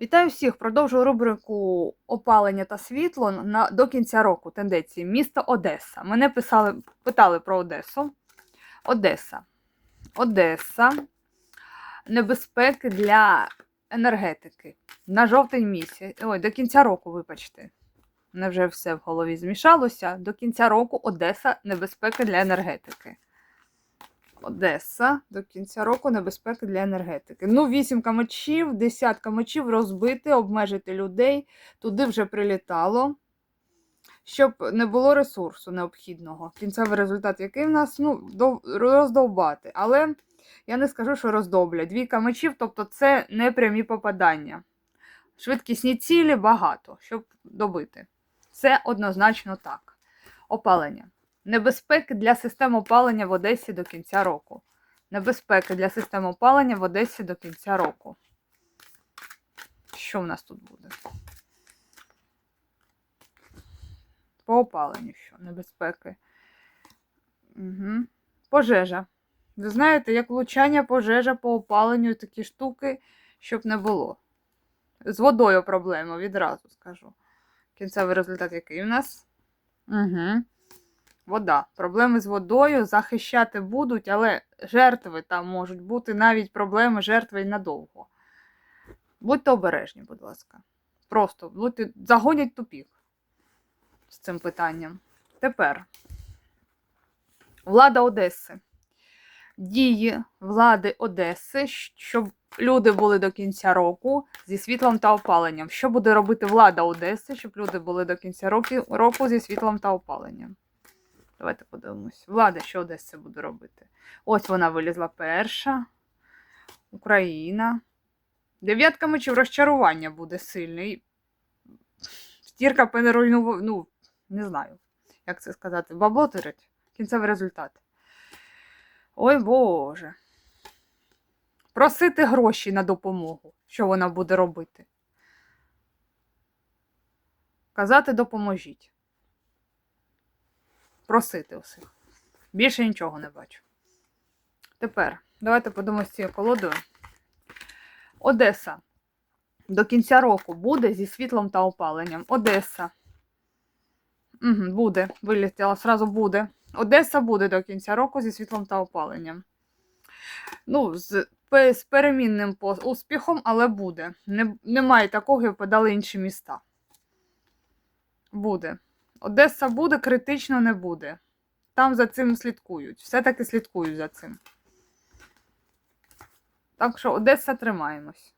Вітаю всіх! Продовжую рубрику опалення та світло на, до кінця року. Тенденції. Місто Одеса. Мене писали, питали про Одесу. Одеса. Одеса. Небезпеки для енергетики. На жовтень місяць. Ой, до кінця року, вибачте. Мене вже все в голові змішалося. До кінця року Одеса небезпека для енергетики. Одеса до кінця року небезпеки для енергетики. Ну, вісімка мечів, десятка мечів розбити, обмежити людей. Туди вже прилітало, щоб не було ресурсу необхідного. Кінцевий результат, який в нас ну, дов- роздовбати. Але я не скажу, що роздоблять. Двійка мечів, тобто це не прямі попадання. Швидкісні цілі багато, щоб добити. Це однозначно так. Опалення. Небезпеки для систем опалення в Одесі до кінця року. Небезпеки для систем опалення в Одесі до кінця року. Що в нас тут буде? По опаленню що? Небезпеки. Угу. Пожежа. Ви знаєте, як влучання пожежа по опаленню такі штуки, щоб не було. З водою проблема, відразу скажу. Кінцевий результат який у нас? Угу. Вода. Проблеми з водою захищати будуть, але жертви там можуть бути навіть проблеми жертви й надовго. Будьте обережні, будь ласка. Просто будьте, загонять тупік з цим питанням. Тепер влада Одеси. Дії влади Одеси, щоб люди були до кінця року зі світлом та опаленням. Що буде робити влада Одеси, щоб люди були до кінця року зі світлом та опаленням? Давайте подивимось. Влада, що Одеса буде робити? Ось вона вилізла перша. Україна. Дев'ятка мечів розчарування буде сильний. Стірка пенеруйнув... ну, не знаю, як це сказати. Бабло тирить. Кінцевий результат. Ой Боже. Просити гроші на допомогу. Що вона буде робити? Казати допоможіть просити усіх. Більше нічого не бачу. Тепер, давайте подумаємо з цією колодою. Одеса. До кінця року буде зі світлом та опаленням. Одеса. Угу, буде. Вилетіла, сразу буде. Одеса буде до кінця року зі світлом та опаленням. Ну, з, з перемінним успіхом, але буде. Не, немає такого, як подали інші міста. Буде. Одеса буде, критично не буде. Там за цим слідкують. Все-таки слідкують за цим. Так що Одеса тримаємось.